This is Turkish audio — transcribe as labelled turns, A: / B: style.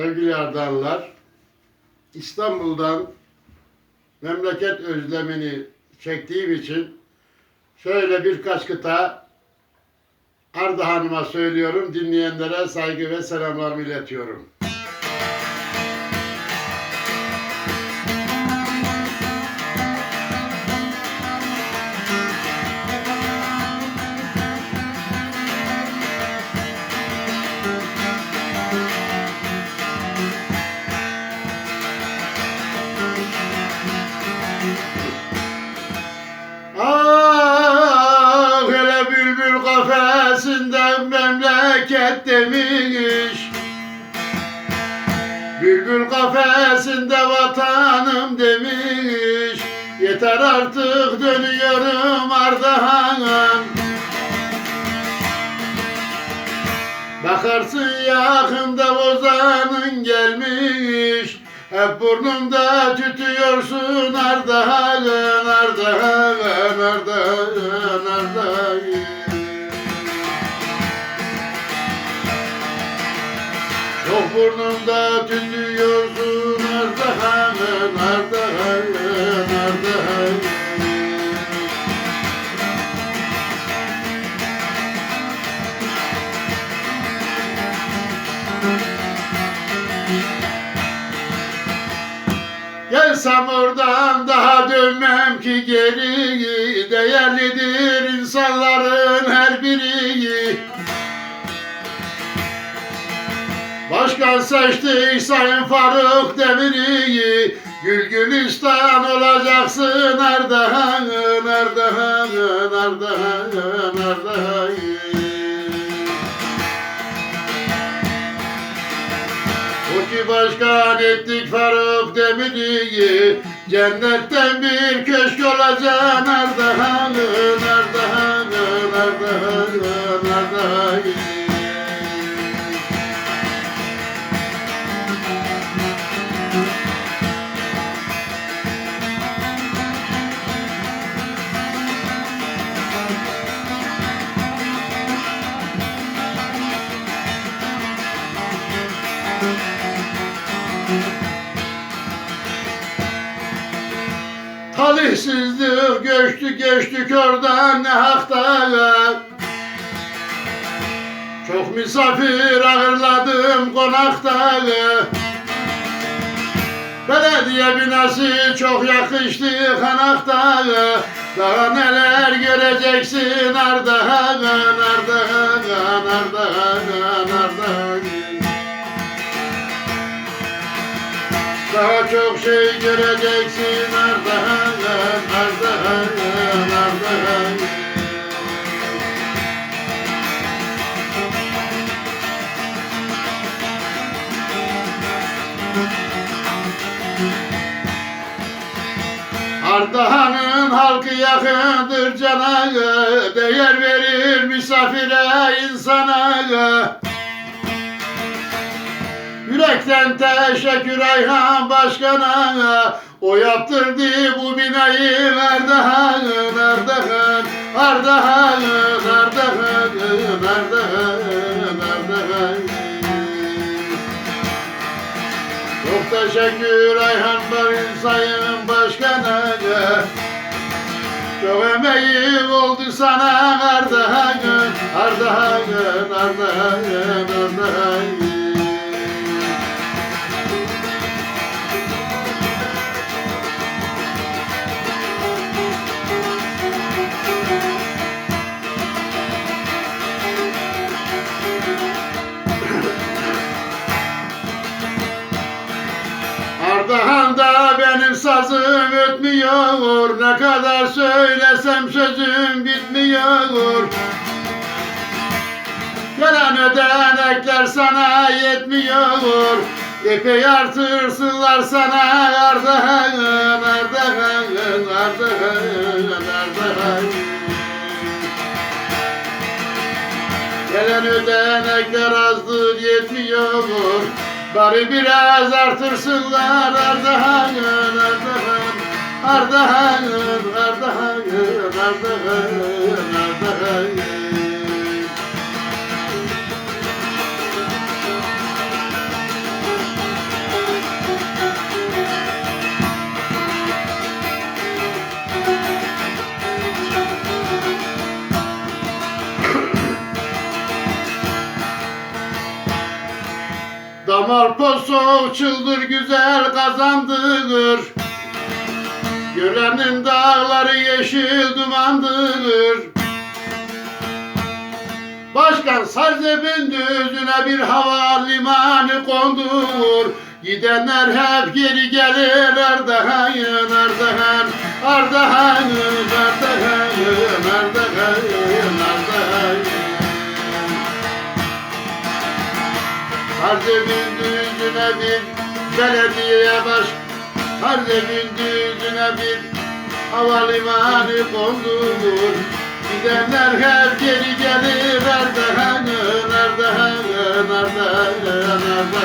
A: Sevgili Ardahanlılar, İstanbul'dan memleket özlemini çektiğim için şöyle birkaç kıta Ardahan'ıma söylüyorum. Dinleyenlere saygı ve selamlarımı iletiyorum. Memleket demiş. Bülbül kafesinde vatanım demiş. Yeter artık dönüyorum Ardahan Bakarsın yakında bozanın gelmiş. Hep burnumda tütüyorsun Ardahan, Ardahan, Ardahan, Ardahan Çok burnumda tütüyorsun Ardahan, Ardahan, Ardahan Gelsem oradan daha dönmem ki geri Değerlidir insanların her biri seçti Sayın Faruk Demir'i. Gül gülistan olacaksın Ardahan, Ardahan, Ardahan O ki başkan ettik Faruk Demir'i. Cennetten bir köşk olacaksın Ardahan, Ardahan, Ardahan, Ardahan Talihsizlik göçtü geçtik oradan ne hakta Çok misafir ağırladım konakta Belediye binası çok yakıştı kanakta Daha neler göreceksin Ardahan, Ardahan, Ardahan, Ardahan Daha çok şey göreceksin Ardahan, Ardahan, Ardahan Ardahan'ın halkı yakındır cana Değer verir misafire insana Yürekten teşekkür Ayhan Başkan'a O yaptırdı bu binayı Ardahan, Ardahan, Ardahan, Ardahan, Ardahan, Ardahan Çok teşekkür Ayhan Sayın Başkan'a Çok emeği oldu sana Ardahan, Ardahan, Ardahan, Ardahan Ardahan'da benim sazım ötmüyor. Ne kadar söylesem sözüm bitmiyor. Gelen ödenekler sana yetmiyor. Epey artırsınlar sana Ardahan, Ardahan, Ardahan, Ardahan Gelen ödenekler azdır yetmiyor Bari biraz artırsınlar Ardahan, Ardahan Ardahan, Ardahan, Ardahan, Ardahan Kemal Poso çıldır güzel kazandıdır. Görenin dağları yeşil dumandır. Başkan Sarzebin düzüne bir havalimanı kondur. Gidenler hep geri gelir Ardahan, Ardahan, Ardahan, demin düğününe bir belediye baş. Her demin düğününe bir havalimanı kondurur Gidenler hep geri gelir Erdehan'ı, Erdehan'ı, Erdehan'ı, Erdehan'ı